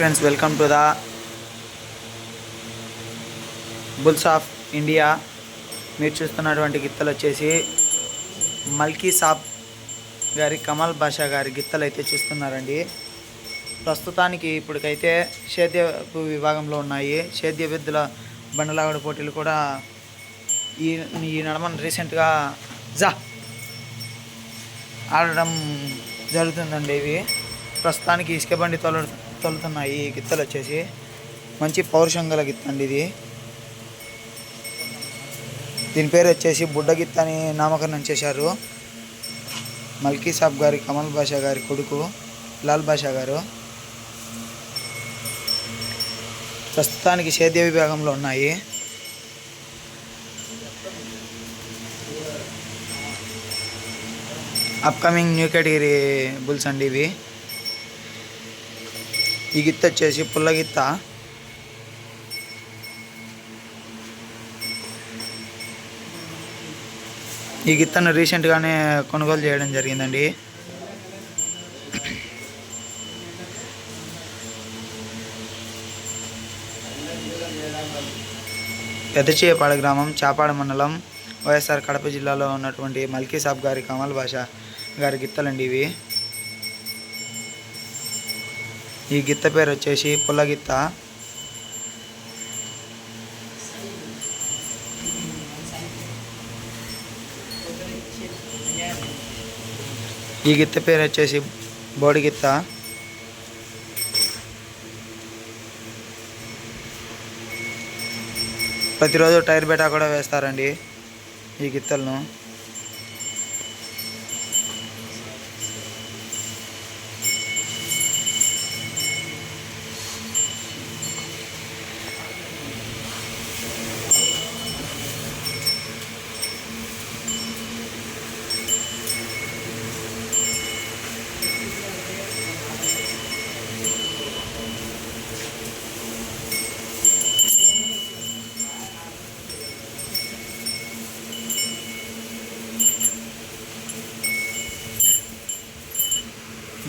Friends welcome to the bulls of India మీరు చూస్తున్నటువంటి గిత్తలు వచ్చేసి మల్కీ సాబ్ గారి కమల్ బాషా గారి గిత్తలు అయితే చూస్తున్నారండి. ప్రస్తుతానికి ఇప్పటికైతే సేద్యపు విభాగంలో ఉన్నాయి. సేద్య విద్యుల బండలాగడ పోటీలు కూడా ఈ ఈ నడమన రీసెంట్గా జా ఆడడం జరుగుతుందండి ఇవి. ప్రస్తుతానికి ఇసుక బండి తొల తొలుతున్నాయి ఈ గిత్తలు వచ్చేసి మంచి పౌరుషం గల గిత్త అండి ఇది. దీని పేరు వచ్చేసి బుడ్డ గిత్త అని నామకరణం చేశారు. మల్కీ సాబ్ గారి కమల్ బాషా గారి కొడుకు లాల్ బాషా గారు. ప్రస్తుతానికి సేద్య విభాగంలో ఉన్నాయి. అప్కమింగ్ న్యూ కేటగిరీ బుల్స్ అండి ఇవి. ఈ గిత్త వచ్చేసి పుల్ల గిత్త. ఈ గిత్తను రీసెంట్గానే కొనుగోలు చేయడం జరిగిందండి. పెద్దచేపాడ గ్రామం చాపాడ మండలం వైఎస్ఆర్ కడప జిల్లాలో ఉన్నటువంటి మల్కీ సాబ్ గారి కమల్ భాష గారి గిత్తలండి ఇవి. ఈ గిత్త పేరు వచ్చేసి పుల్ల గిత్త. ఈ గిత్త పేరు వచ్చేసి బోడి గిత్త. ప్రతిరోజు టైర్ బేటా కూడా వేస్తారండి ఈ గిత్తలను.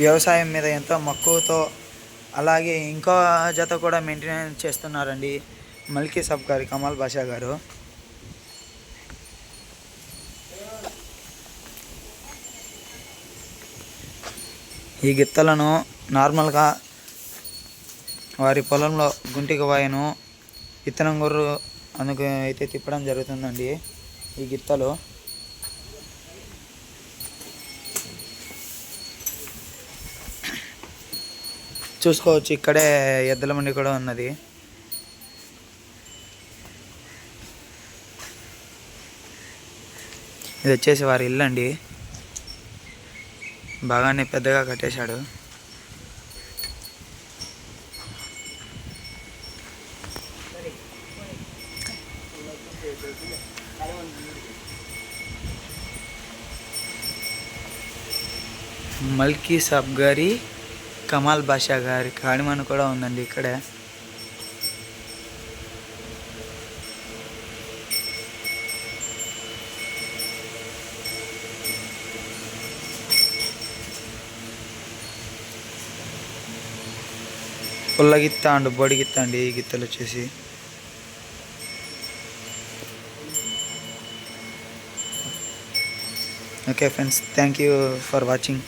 వ్యవసాయం మీద ఎంతో మక్కువతో అలాగే ఇంకో జత కూడా మెయింటెనెన్స్ చేస్తున్నారండి మల్కీ సబ్ గారి కమల్ బాషా గారు. ఈ గిత్తలను నార్మల్గా వారి పొలంలో గుంటికి వాయను విత్తనం గుర్రు అందుకు అయితే తిప్పడం జరుగుతుందండి ఈ గిత్తలు. చూసుకోవచ్చు ఇక్కడే ఎద్దుల మండి కూడా ఉన్నది. ఇది వచ్చేసి వారి ఇల్లు అండి. బాగానే పెద్దగా కట్టేశాడు. మల్కీ సాబ్ గారి కమాల్ బాషా గారి కాడిమను కూడా ఉందండి ఇక్కడే. పుల్ల గిత్త అండ్ బొడి గిత్త అండి ఈ గిత్తలు వచ్చేసి. Okay friends thank you for watching.